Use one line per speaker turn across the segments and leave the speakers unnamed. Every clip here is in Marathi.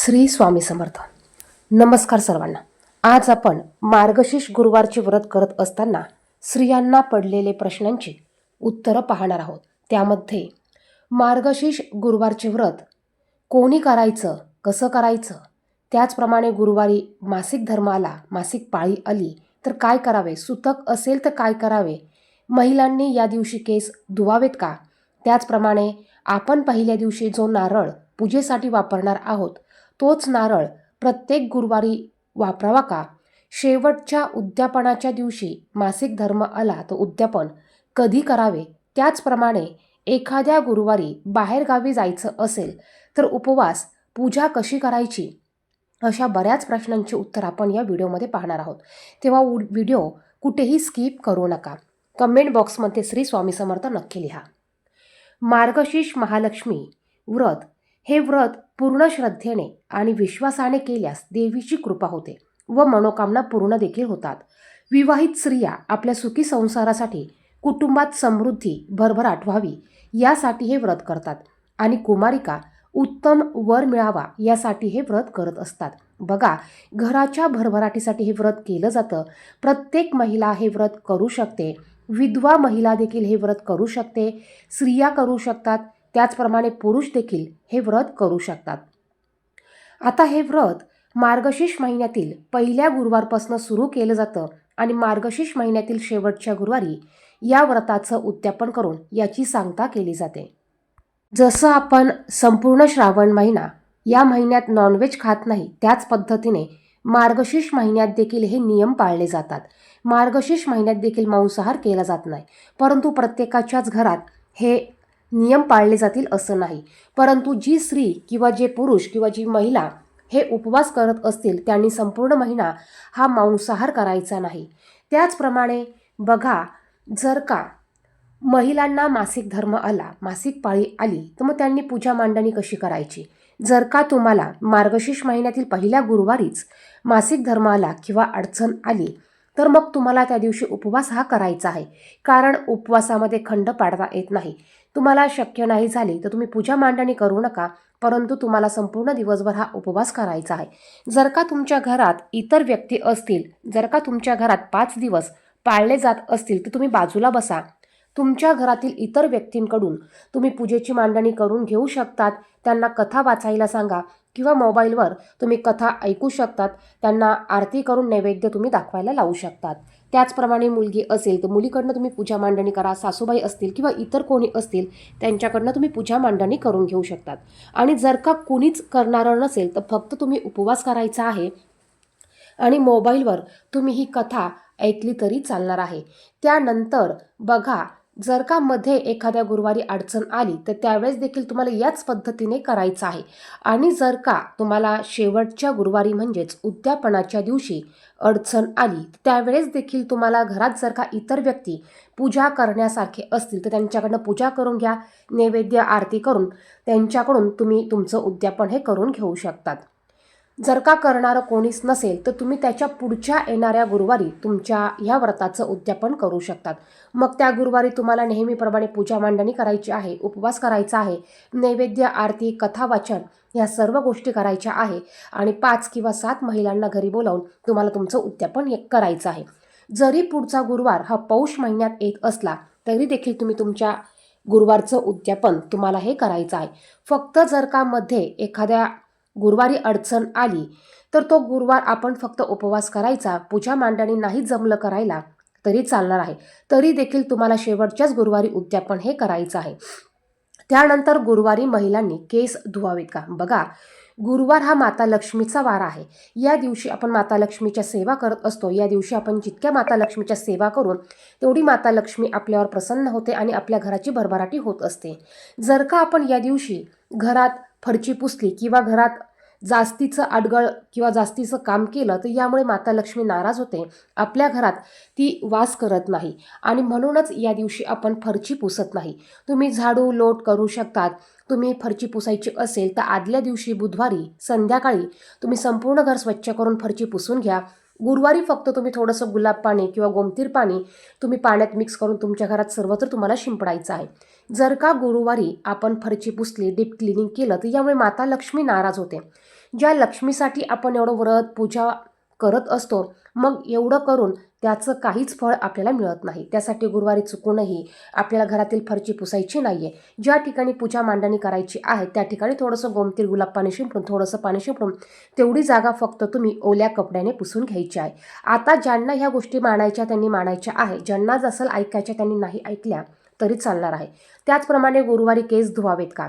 श्री स्वामी समर्थ. नमस्कार सर्वांना. आज आपण मार्गशीर्ष गुरुवारचे व्रत करत असताना स्त्रियांना पडलेले प्रश्नांची उत्तरं पाहणार आहोत. त्यामध्ये मार्गशीर्ष गुरुवारचे व्रत कोणी करायचं कसं करायचं त्याचप्रमाणे गुरुवारी मासिक धर्म आला मासिक पाळी आली तर काय करावे सुतक असेल तर काय करावे महिलांनी या दिवशी केस धुवावेत का त्याचप्रमाणे आपण पहिल्या दिवशी जो नारळ पूजेसाठी वापरणार आहोत तोच नारळ प्रत्येक गुरुवारी वापरावा का? शेवटच्या उद्यापनाच्या दिवशी मासिक धर्म आला तर उद्यापन कधी करावे? त्याचप्रमाणे एखाद्या गुरुवारी बाहेरगावी जायचं असेल तर उपवास पूजा कशी करायची? अशा बऱ्याच प्रश्नांची उत्तर आपण या व्हिडिओमध्ये पाहणार आहोत. तेव्हा व्हिडिओ कुठेही स्किप करू नका. कमेंट बॉक्समध्ये श्री स्वामी समर्थ नक्की लिहा. मार्गशीर्ष महालक्ष्मी व्रत. हे व्रत पूर्ण श्रद्धेने आणि विश्वासाने केल्यास देवीची कृपा होते व मनोकामना पूर्ण देखील होतात. विवाहित स्त्रिया आपल्या सुखी संसारासाठी कुटुंबात समृद्धी भरभराट व्हावी यासाठी हे व्रत करतात. आणि कुमारिका उत्तम वर मिळावा यासाठी हे व्रत करत असतात. बघा घराच्या भरभराटीसाठी हे व्रत केलं जातं. प्रत्येक महिला हे व्रत करू शकते. विधवा महिला देखील हे व्रत करू शकते. स्त्रिया करू शकतात. त्याचप्रमाणे पुरुष देखील हे व्रत करू शकतात. आता हे व्रत मार्गशीर्ष महिन्यातील पहिल्या गुरुवारपासून सुरू केलं जातं आणि मार्गशीर्ष महिन्यातील शेवटच्या गुरुवारी या व्रताचं उद्यापन करून याची सांगता केली जाते. जसं आपण संपूर्ण श्रावण महिना या महिन्यात नॉनव्हेज खात नाही त्याच पद्धतीने मार्गशीर्ष महिन्यात देखील हे नियम पाळले जातात. मार्गशीर्ष महिन्यात देखील मांसाहार केला जात नाही परंतु प्रत्येकाच्याच घरात हे नियम पाळले जातील असं नाही. परंतु जी स्त्री किंवा जे पुरुष किंवा जी महिला हे उपवास करत असतील त्यांनी संपूर्ण महिना हा मांसाहार करायचा नाही. त्याचप्रमाणे बघा जर का महिलांना मासिक धर्म आला मासिक पाळी आली तर मग त्यांनी पूजा मांडणी कशी करायची? जर का तुम्हाला मार्गशीर्ष महिन्यातील पहिल्या गुरुवारीच मासिक धर्म आला किंवा अडचण आली तर मग तुम्हाला त्या दिवशी उपवास हा करायचा आहे. कारण उपवासामध्ये खंड पाडता येत नाही. तुम्हाला शक्य नाही झाली तर तुम्ही पूजा मांडणी करू नका परंतु तुम्हाला संपूर्ण दिवसभर हा उपवास करायचा आहे. जर का तुमच्या घरात इतर व्यक्ती असतील जर का तुमच्या घरात पाच दिवस पाळले जात असतील तर तुम्ही बाजूला बसा. तुमच्या घरातील इतर व्यक्तींकडून तुम्ही पूजेची मांडणी करून घेऊ शकतात. त्यांना कथा वाचायला सांगा किंवा मोबाईलवर तुम्ही कथा ऐकू शकतात. त्यांना आरती करून नैवेद्य तुम्ही दाखवायला लावू शकतात. त्याचप्रमाणे मुलगी असेल तर मुलीकडनं तुम्ही पूजा मांडणी करा सासूबाई असतील किंवा इतर कोणी असतील त्यांच्याकडनं तुम्ही पूजा मांडणी करून घेऊ शकतात. आणि जर का कुणीच करणारं नसेल तर फक्त तुम्ही उपवास करायचा आहे आणि मोबाईलवर तुम्ही ही कथा ऐकली तरी चालणार आहे. त्यानंतर बघा जर का मध्ये एखाद्या गुरुवारी अडचण आली तर त्यावेळेस देखील तुम्हाला याच पद्धतीने करायचं आहे. आणि जर का तुम्हाला शेवटच्या गुरुवारी म्हणजेच उद्यापनाच्या दिवशी अडचण आली त्यावेळेस देखील तुम्हाला घरात जर का इतर व्यक्ती पूजा करण्यासारखे असतील तर त्यांच्याकडनं पूजा करून घ्या नैवेद्य आरती करून त्यांच्याकडून तुम्ही तुमचं उद्यापन हे करून घेऊ शकतात. जर का करणारं कोणीच नसेल तर तुम्ही त्याच्या पुढच्या येणाऱ्या गुरुवारी तुमच्या ह्या व्रताचं उद्यापन करू शकतात. मग त्या गुरुवारी तुम्हाला नेहमीप्रमाणे पूजा मांडणी करायची आहे उपवास करायचा आहे नैवेद्य आरती कथा वाचन ह्या सर्व गोष्टी करायच्या आहे आणि पाच किंवा सात महिलांना घरी बोलावून तुम्हाला तुमचं उद्यापन हे करायचं आहे. जरी पुढचा गुरुवार हा पौष महिन्यात येत असला तरी देखील तुम्ही तुमच्या गुरुवारचं उद्यापन तुम्हाला हे करायचं आहे. फक्त जर का मध्ये एखाद्या गुरुवारी अडचण आली तर तो गुरुवार आपण फक्त उपवास करायचा पूजा मांडणी नाही जमलं करायला तरी चालणार आहे. तरी देखील तुम्हाला शेवटच्याच गुरुवारी उद्यापन हे करायचं आहे. त्यानंतर गुरुवारी महिलांनी केस धुवावेत का? बघा गुरुवार हा माता लक्ष्मीचा वार आहे. या दिवशी आपण माता लक्ष्मीच्या सेवा करत असतो. या दिवशी आपण जितक्या माता लक्ष्मीच्या सेवा करून तेवढी माता लक्ष्मी आपल्यावर प्रसन्न होते आणि आपल्या घराची भरभराटी होत असते. जर का आपण या दिवशी घरात फरची पुसली किंवा घरात जास्तीचं आडगळ किंवा जास्तीचं काम केलं तर यामुळे माता लक्ष्मी नाराज होते. आपल्या घरात ती वास करत नाही आणि म्हणूनच या दिवशी आपण फरची पुसत नाही. तुम्ही झाडू लोट करू शकतात. तुम्ही फरची पुसायची असेल तर आदल्या दिवशी बुधवारी संध्याकाळी तुम्ही संपूर्ण घर स्वच्छ करून फरची पुसून घ्या. गुरुवारी फक्त तुम्ही थोडंसं गुलाब पाणी किंवा गोमतीर पाणी तुम्ही पाण्यात मिक्स करून तुमच्या घरात सर्वत्र तुम्हाला शिंपडायचं आहे. जर का गुरुवारी आपण फरची पुसली डीप क्लिनिंग केलं तर यामुळे माता लक्ष्मी नाराज होते. ज्या लक्ष्मीसाठी आपण एवढं व्रत पूजा करत असतो मग एवढं करून त्याचं काहीच फळ आपल्याला मिळत नाही. त्यासाठी गुरुवारी चुकूनही आपल्याला घरातील फरची पुसायची नाही आहे ज्या ठिकाणी पूजा मांडणी करायची आहे त्या ठिकाणी थोडंसं गोमतीर गुलाब पाणी शिंपडून थोडंसं पाणी शिंपडून तेवढी जागा फक्त तुम्ही ओल्या कपड्याने पुसून घ्यायची आहे. आता ज्यांना ह्या गोष्टी मानायच्या त्यांनी मानायच्या आहे. ज्यांना जसं ऐकायच्या त्यांनी नाही ऐकल्या तरी चालणार आहे. त्याचप्रमाणे गुरुवारी केस धुवावेत का?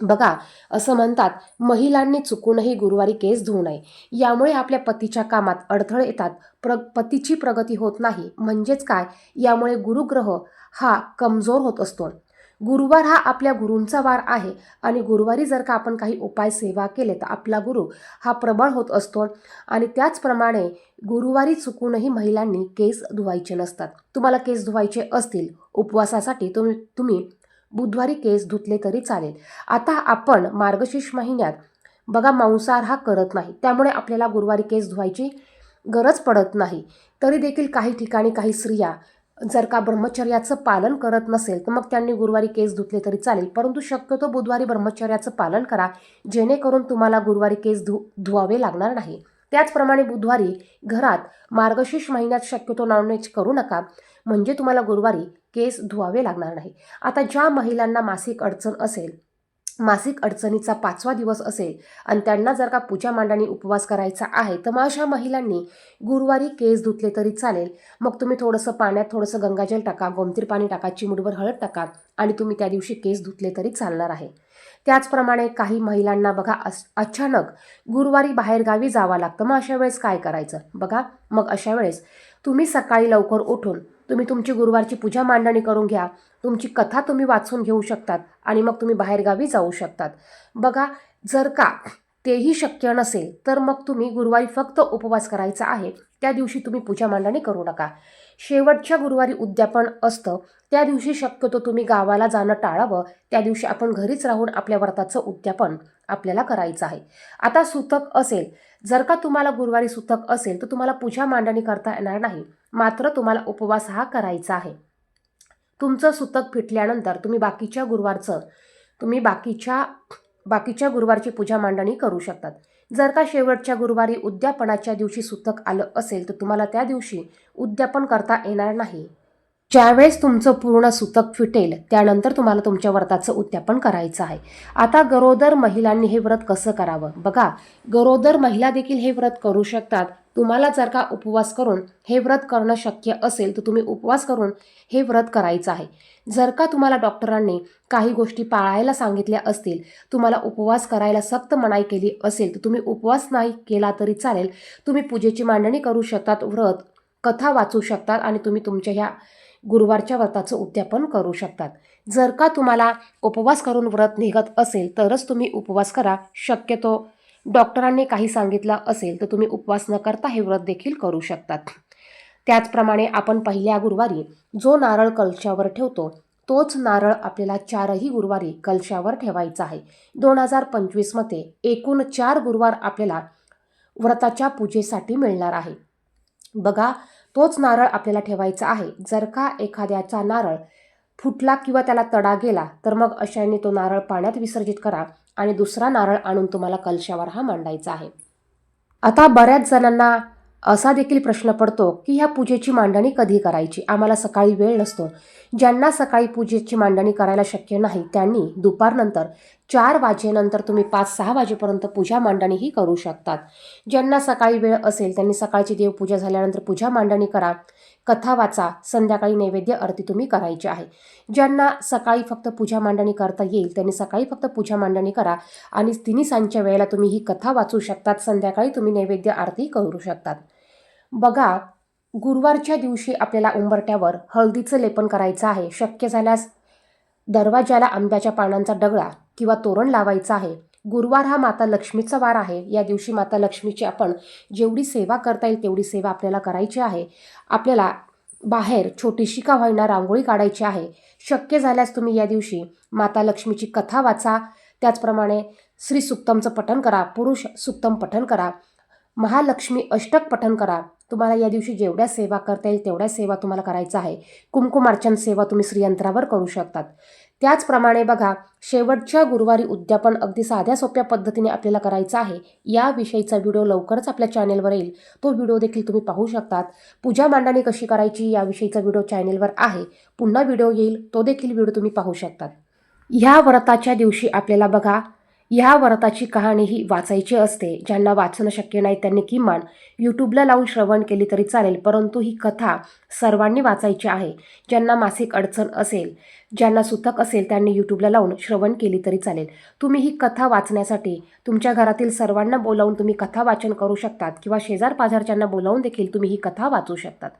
बघा असं म्हणतात महिलांनी चुकूनही गुरुवारी केस धुवू नये. यामुळे आपल्या पतीच्या कामात अडथळे येतात. प्र पतीची प्रगती होत नाही. म्हणजेच काय? यामुळे गुरुग्रह हा कमजोर होत असतो. गुरुवार हा आपल्या गुरूंचा वार आहे आणि गुरुवारी जर का आपण काही उपाय सेवा केले तर आपला गुरु हा प्रबळ होत असतो आणि त्याचप्रमाणे गुरुवारी चुकूनही महिलांनी केस धुवायचे नसतात. तुम्हाला केस धुवायचे असतील उपवासासाठी तुम्ही तुम्ही बुधवारी केस धुतले तरी चालेल. आता आपण मार्गशीर्ष महिन्यात बघा मांसाहार हा करत नाही त्यामुळे आपल्याला गुरुवारी केस धुवायची गरज पडत नाही. तरी देखील काही ठिकाणी काही स्त्रिया जर का ब्रह्मचर्याचं पालन करत नसेल तर मग त्यांनी गुरुवारी केस धुतले तरी चालेल. परंतु शक्यतो बुधवारी ब्रह्मचर्याचं पालन करा जेणेकरून तुम्हाला गुरुवारी केस धु धुवावे लागणार नाही. त्याचप्रमाणे बुधवारी घरात मार्गशीर्ष महिन्यात शक्यतो नॉनव्हेज करू नका. म्हणजे तुम्हाला गुरुवारी केस धुवावे लागणार नाही. आता ज्या महिलांना मासिक अडचण असेल मासिक अडचणीचा पाचवा दिवस असेल आणि त्यांना जर का पूजा मांडणी उपवास करायचा आहे तर मग अशा महिलांनी गुरुवारी केस धुतले तरी चालेल. मग तुम्ही थोडंसं पाण्यात थोडंसं गंगाजल टाका गोमतीर पाणी टाका चिमुडवर हळद टाका आणि तुम्ही त्या दिवशी केस धुतले तरी चालणार आहे. त्याचप्रमाणे काही महिलांना बघा अस अचानक गुरुवारी बाहेरगावी जावं लागतं. मग अशा वेळेस काय करायचं? बघा मग अशा वेळेस तुम्ही सकाळी लवकर उठून तुम्ही तुमची गुरुवारची पूजा मांडणी करून घ्या. तुमची कथा तुम्ही वाचून घेऊ शकतात आणि मग तुम्ही बाहेरगावी जाऊ शकतात. बघा जर का तेही शक्य नसेल तर मग तुम्ही गुरुवारी फक्त उपवास करायचा आहे. त्या दिवशी तुम्ही पूजा मांडणी करू नका. शेवटच्या गुरुवारी उद्यापन असतं त्या दिवशी शक्यतो तुम्ही गावाला जाणं टाळावं. त्या दिवशी आपण घरीच राहून आपल्या व्रताचं उद्यापन आपल्याला करायचं आहे. आता सुतक असेल जर का तुम्हाला गुरुवारी सुतक असेल तर तुम्हाला पूजा मांडणी करता येणार नाही. मात्र तुम्हाला उपवास हा करायचा आहे. तुमचं सुतक फिटल्यानंतर तुम्ही बाकीच्या गुरुवारचं तुम्ही बाकीच्या बाकीच्या गुरुवारची पूजा मांडणी करू शकतात. जर का शेवटच्या गुरुवारी उद्यापनाच्या दिवशी सुतक आलं असेल तर तुम्हाला त्या दिवशी उद्यापन करता येणार नाही. ज्यावेळेस तुमचं पूर्ण सुतक फिटेल त्यानंतर तुम्हाला तुमच्या व्रताचं उद्यापन करायचं आहे. आता गरोदर महिलांनी हे व्रत कसं करावं? बघा गरोदर महिला देखील हे व्रत करू शकतात. तुम्हाला जर का उपवास करून हे व्रत करणं शक्य असेल तर तुम्ही उपवास करून हे व्रत करायचं आहे. जर का तुम्हाला डॉक्टरांनी काही गोष्टी पाळायला सांगितल्या असतील तुम्हाला उपवास करायला सक्त मनाई केली असेल तर तुम्ही उपवास नाही केला तरी चालेल. तुम्ही पूजेची मांडणी करू शकतात व्रत कथा वाचू शकतात आणि तुम्ही तुमच्या ह्या गुरुवारच्या व्रताचं उद्यापन करू शकतात. जर का तुम्हाला उपवास करून व्रत निघत असेल तरच तुम्ही उपवास करा. शक्यतो डॉक्टरांनी काही सांगितलं असेल तर तुम्ही उपवास न करता हे व्रत देखील करू शकतात. त्याचप्रमाणे आपण पहिल्या गुरुवारी जो नारळ कलशावर ठेवतो तोच नारळ आपल्याला चारही गुरुवारी कलशावर ठेवायचा आहे. दोन हजार पंचवीसमध्ये एकूण चार गुरुवार आपल्याला व्रताच्या पूजेसाठी मिळणार आहे. बघा तोच नारळ आपल्याला ठेवायचा आहे. जर का एखाद्याचा नारळ फुटला किंवा त्याला तडा गेला तर मग अशाने तो नारळ पाण्यात विसर्जित करा. आणि दुसरा नारळ आणून तुम्हाला कलशावर हा मांडायचा आहे. आता बऱ्याच जणांना असा देखील प्रश्न पडतो की ह्या पूजेची मांडणी कधी करायची? आम्हाला सकाळी वेळ नसतो. ज्यांना सकाळी पूजेची मांडणी करायला शक्य नाही त्यांनी दुपारनंतर चार वाजेनंतर तुम्ही पाच सहा वाजेपर्यंत पूजा मांडणीही करू शकतात. ज्यांना सकाळी वेळ असेल त्यांनी सकाळची देवपूजा झाल्यानंतर पूजा मांडणी करा. कथा वाचा संध्याकाळी नैवेद्य आरती तुम्ही करायची आहे. ज्यांना सकाळी फक्त पूजा मांडणी करता येईल त्यांनी सकाळी फक्त पूजा मांडणी करा आणि तिन्ही सांजच्या वेळेला तुम्ही ही कथा वाचू शकतात. संध्याकाळी तुम्ही नैवेद्य आरती करू शकतात. बघा गुरुवारच्या दिवशी आपल्याला उंबरट्यावर हळदीचं लेपन करायचं आहे. शक्य झाल्यास दरवाजाला आंब्याच्या पानांचा डगळा किंवा तोरण लावायचं आहे. गुरुवार हा माता लक्ष्मीचा वार आहे. या दिवशी माता लक्ष्मीची आपण जेवढी सेवा करता येईल तेवढी सेवा आपल्याला करायची आहे. आपल्याला बाहेर छोटीशी का व्हायना रांगोळी काढायची आहे. शक्य झाल्यास तुम्ही या दिवशी माता लक्ष्मीची कथा वाचा. त्याचप्रमाणे श्री सुक्तमचं पठण करा पुरुष सुक्तम पठण करा महालक्ष्मी अष्टक पठण करा. तुम्हाला या दिवशी जेवढ्या सेवा करता येईल तेवढ्या सेवा तुम्हाला करायचा आहे. कुमकुमार्चन सेवा तुम्ही श्रीयंत्रावर करू शकतात. त्याचप्रमाणे बघा शेवटच्या गुरुवारी उद्यापन अगदी साध्या सोप्या पद्धतीने आपल्याला करायचं आहे. याविषयीचा व्हिडिओ लवकरच आपल्या चॅनेलवर येईल. तो व्हिडिओ देखील तुम्ही पाहू शकतात. पूजा मांडणी कशी करायची याविषयीचा व्हिडिओ चॅनेलवर आहे. पुन्हा व्हिडिओ येईल तो देखील व्हिडिओ तुम्ही पाहू शकतात. ह्या व्रताच्या दिवशी आपल्याला बघा ह्या व्रताची कहाणी ही वाचायची असते ज्यांना वाचणं शक्य नाही त्यांनी किमान यूट्यूबला लावून श्रवण केली तरी चालेल परंतु ही कथा सर्वांनी वाचायची आहे. ज्यांना मासिक अडचण असेल ज्यांना सुतक असेल त्यांनी यूट्यूबला लावून श्रवण केली तरी चालेल. तुम्ही ही कथा वाचण्यासाठी तुमच्या घरातील सर्वांना बोलावून तुम्ही कथा वाचन करू शकतात किंवा शेजार पाजारच्यांना बोलावून देखील तुम्ही ही कथा वाचू शकतात.